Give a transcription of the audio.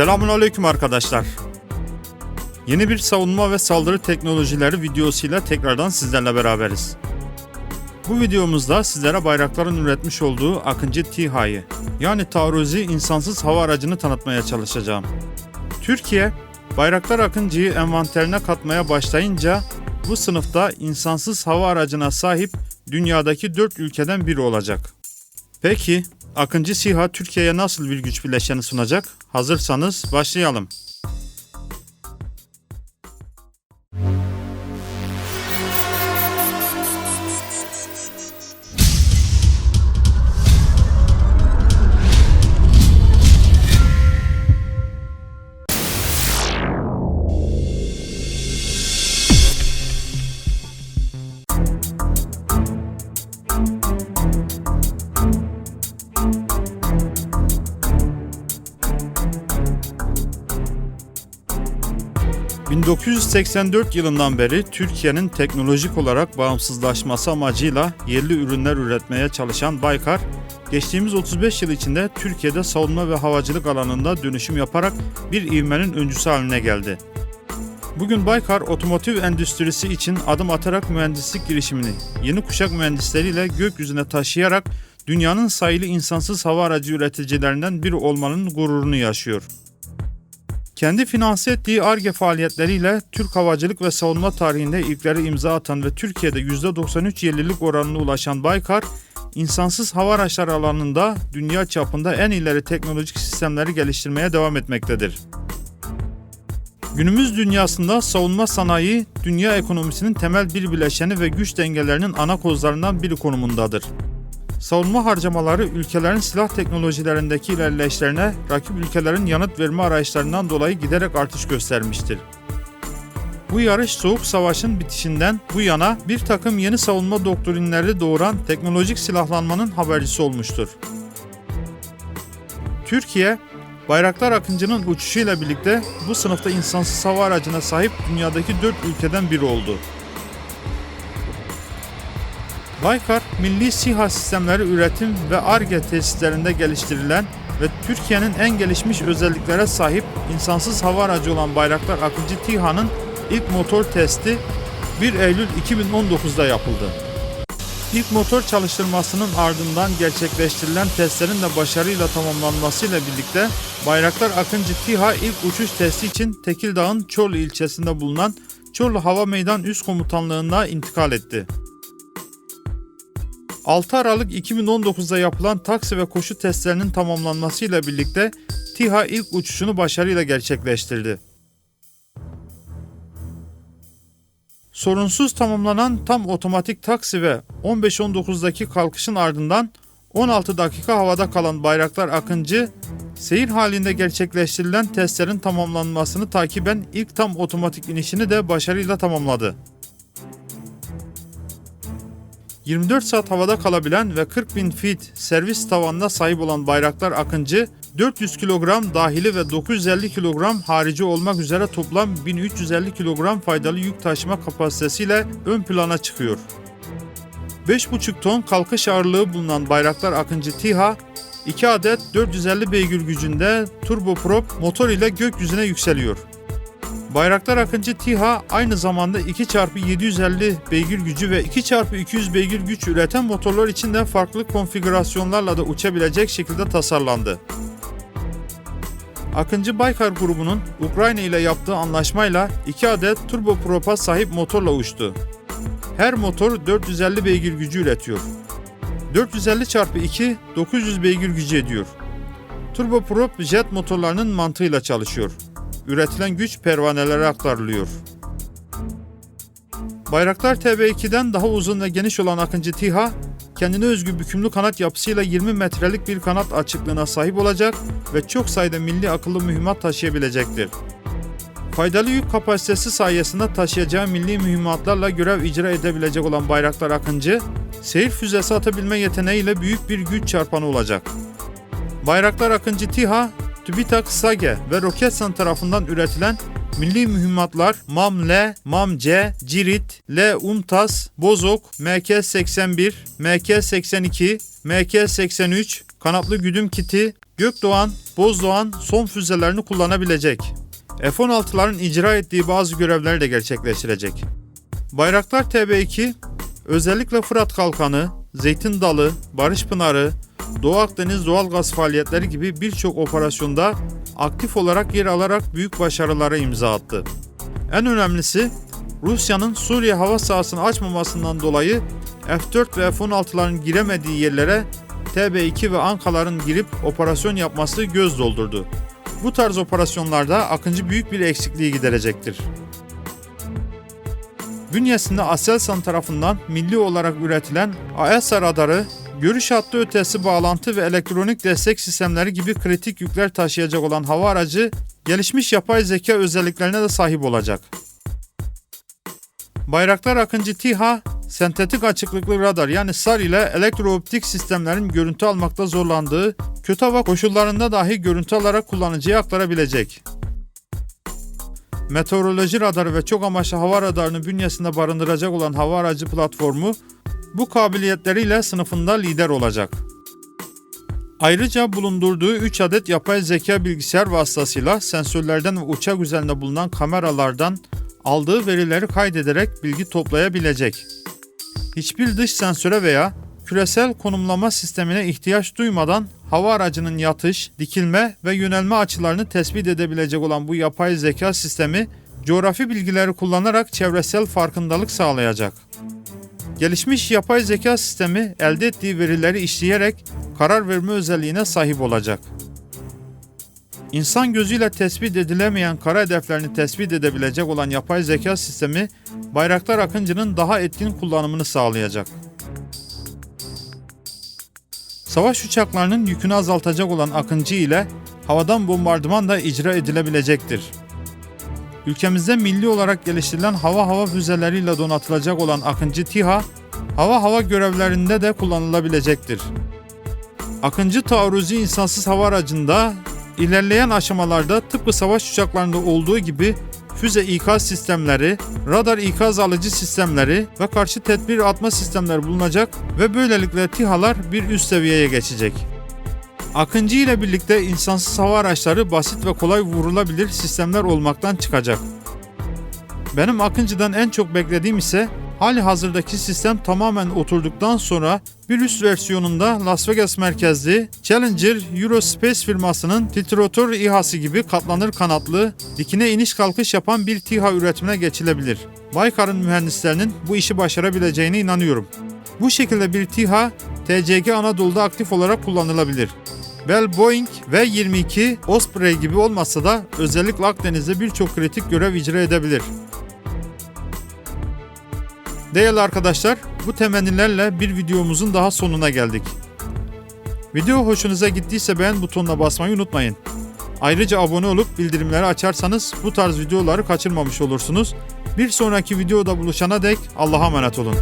Selamun Aleyküm arkadaşlar. Yeni bir savunma ve saldırı teknolojileri videosuyla tekrardan sizlerle beraberiz. Bu videomuzda sizlere bayrakların üretmiş olduğu Akıncı TİHA'yı yani taarruzi insansız hava aracını tanıtmaya çalışacağım. Türkiye, Bayraktar Akıncı'yı envanterine katmaya başlayınca bu sınıfta insansız hava aracına sahip dünyadaki 4 ülkeden biri olacak. Peki Akıncı SİHA Türkiye'ye nasıl bir güç bileşeni sunacak? Hazırsanız başlayalım. ...1984 yılından beri Türkiye'nin teknolojik olarak bağımsızlaşması amacıyla yerli ürünler üretmeye çalışan Baykar, geçtiğimiz 35 yıl içinde Türkiye'de savunma ve havacılık alanında dönüşüm yaparak bir ivmenin öncüsü haline geldi. Bugün Baykar otomotiv endüstrisi için adım atarak mühendislik girişimini yeni kuşak mühendisleriyle gökyüzüne taşıyarak dünyanın sayılı insansız hava aracı üreticilerinden biri olmanın gururunu yaşıyor. Kendi finanse ettiği ARGE faaliyetleriyle Türk havacılık ve savunma tarihinde ilkleri imza atan ve Türkiye'de %93 yerlilik oranına ulaşan Baykar, insansız hava araçları alanında dünya çapında en ileri teknolojik sistemleri geliştirmeye devam etmektedir. Günümüz dünyasında savunma sanayi, dünya ekonomisinin temel bir bileşeni ve güç dengelerinin ana kozlarından biri konumundadır. Savunma harcamaları ülkelerin silah teknolojilerindeki ilerleyişlerine rakip ülkelerin yanıt verme arayışlarından dolayı giderek artış göstermiştir. Bu yarış Soğuk Savaş'ın bitişinden bu yana bir takım yeni savunma doktrinleri doğuran teknolojik silahlanmanın habercisi olmuştur. Türkiye, Bayraktar Akıncı'nın uçuşuyla birlikte bu sınıfta insansız hava aracına sahip dünyadaki 4 ülkeden biri oldu. Baykar, milli SİHA sistemleri üretim ve ARGE tesislerinde geliştirilen ve Türkiye'nin en gelişmiş özelliklere sahip insansız hava aracı olan Bayraktar Akıncı TİHA'nın ilk motor testi 1 Eylül 2019'da yapıldı. İlk motor çalıştırmasının ardından gerçekleştirilen testlerin de başarıyla tamamlanmasıyla birlikte Bayraktar Akıncı TİHA ilk uçuş testi için Tekirdağ'ın Çorlu ilçesinde bulunan Çorlu Hava Meydan Üst Komutanlığı'na intikal etti. 6 Aralık 2019'da yapılan taksi ve koşu testlerinin tamamlanmasıyla birlikte TİHA ilk uçuşunu başarıyla gerçekleştirdi. Sorunsuz tamamlanan tam otomatik taksi ve 15-19'daki kalkışın ardından 16 dakika havada kalan Bayraktar Akıncı, seyir halinde gerçekleştirilen testlerin tamamlanmasını takiben ilk tam otomatik inişini de başarıyla tamamladı. 24 saat havada kalabilen ve 40 bin feet servis tavanına sahip olan Bayraktar Akıncı, 400 kilogram dahili ve 950 kilogram harici olmak üzere toplam 1350 kilogram faydalı yük taşıma kapasitesiyle ön plana çıkıyor. 5,5 ton kalkış ağırlığı bulunan Bayraktar Akıncı TİHA, 2 adet 450 beygir gücünde turboprop motor ile gökyüzüne yükseliyor. Bayraktar Akıncı TİHA aynı zamanda 2x750 beygir gücü ve 2x200 beygir güç üreten motorlar için de farklı konfigürasyonlarla da uçabilecek şekilde tasarlandı. Akıncı Baykar grubunun Ukrayna ile yaptığı anlaşmayla 2 adet turboprop'a sahip motorla uçtu. Her motor 450 beygir gücü üretiyor. 450 x 2 900 beygir gücü ediyor. Turboprop jet motorlarının mantığıyla çalışıyor üretilen güç pervanelere aktarılıyor. Bayraktar TB2'den daha uzun ve geniş olan Akıncı TİHA, kendine özgü bükümlü kanat yapısıyla 20 metrelik bir kanat açıklığına sahip olacak ve çok sayıda milli akıllı mühimmat taşıyabilecektir. Faydalı yük kapasitesi sayesinde taşıyacağı milli mühimmatlarla görev icra edebilecek olan Bayraktar Akıncı, seyir füzesi atabilme yeteneğiyle büyük bir güç çarpanı olacak. Bayraktar Akıncı TİHA, TÜBİTAK SAGE ve Roketsan tarafından üretilen milli mühimmatlar MAM-L, MAM-C, Cirit, L-UNTAS, Bozok, MK-81, MK-82, MK-83, kanatlı güdüm kiti, Gökdoğan, Bozdoğan son füzelerini kullanabilecek. F-16'ların icra ettiği bazı görevleri de gerçekleştirecek. Bayraktar TB2 özellikle Fırat Kalkanı, Zeytin Dalı, Barış Pınarı, Doğu Akdeniz doğal gaz faaliyetleri gibi birçok operasyonda aktif olarak yer alarak büyük başarılara imza attı. En önemlisi Rusya'nın Suriye hava sahasını açmamasından dolayı F-4 ve F-16'ların giremediği yerlere TB2 ve Ankaların girip operasyon yapması göz doldurdu. Bu tarz operasyonlarda Akıncı büyük bir eksikliği giderecektir. Bünyesinde Aselsan tarafından milli olarak üretilen AESA radarı, görüş hattı ötesi bağlantı ve elektronik destek sistemleri gibi kritik yükler taşıyacak olan hava aracı, gelişmiş yapay zeka özelliklerine de sahip olacak. Bayraktar Akıncı TİHA, sentetik açıklıklı radar yani SAR ile elektrooptik sistemlerin görüntü almakta zorlandığı kötü hava koşullarında dahi görüntü alarak kullanıcıya aktarabilecek. Meteoroloji radarı ve çok amaçlı hava radarını bünyesinde barındıracak olan hava aracı platformu bu kabiliyetleriyle sınıfında lider olacak. Ayrıca bulundurduğu 3 adet yapay zeka bilgisayar vasıtasıyla sensörlerden ve uçak üzerinde bulunan kameralardan aldığı verileri kaydederek bilgi toplayabilecek. Hiçbir dış sensöre veya küresel konumlama sistemine ihtiyaç duymadan hava aracının yatış, dikilme ve yönelme açılarını tespit edebilecek olan bu yapay zeka sistemi coğrafi bilgileri kullanarak çevresel farkındalık sağlayacak. Gelişmiş yapay zeka sistemi elde ettiği verileri işleyerek karar verme özelliğine sahip olacak. İnsan gözüyle tespit edilemeyen kara hedeflerini tespit edebilecek olan yapay zeka sistemi Bayraktar Akıncı'nın daha etkin kullanımını sağlayacak. Savaş uçaklarının yükünü azaltacak olan Akıncı ile havadan bombardıman da icra edilebilecektir. Ülkemizde milli olarak geliştirilen hava hava füzeleriyle donatılacak olan Akıncı TİHA, hava hava görevlerinde de kullanılabilecektir. Akıncı taarruzi insansız hava aracında ilerleyen aşamalarda tıpkı savaş uçaklarında olduğu gibi füze ikaz sistemleri, radar ikaz alıcı sistemleri ve karşı tedbir atma sistemleri bulunacak ve böylelikle TİHA'lar bir üst seviyeye geçecek. Akıncı ile birlikte insansız hava araçları basit ve kolay vurulabilir sistemler olmaktan çıkacak. Benim Akıncı'dan en çok beklediğim ise hali hazırdaki sistem tamamen oturduktan sonra bir üst versiyonunda Las Vegas merkezli Challenger Eurospace firmasının titrator İHA'sı gibi katlanır kanatlı, dikine iniş kalkış yapan bir TİHA üretimine geçilebilir. Baykar'ın mühendislerinin bu işi başarabileceğine inanıyorum. Bu şekilde bir TİHA, TCG Anadolu'da aktif olarak kullanılabilir. Bell Boeing ve 22 Osprey gibi olmasa da özellikle Akdeniz'de birçok kritik görev icra edebilir. Değerli arkadaşlar, bu temennilerle bir videomuzun daha sonuna geldik. Video hoşunuza gittiyse beğen butonuna basmayı unutmayın. Ayrıca abone olup bildirimleri açarsanız bu tarz videoları kaçırmamış olursunuz. Bir sonraki videoda buluşana dek Allah'a emanet olun.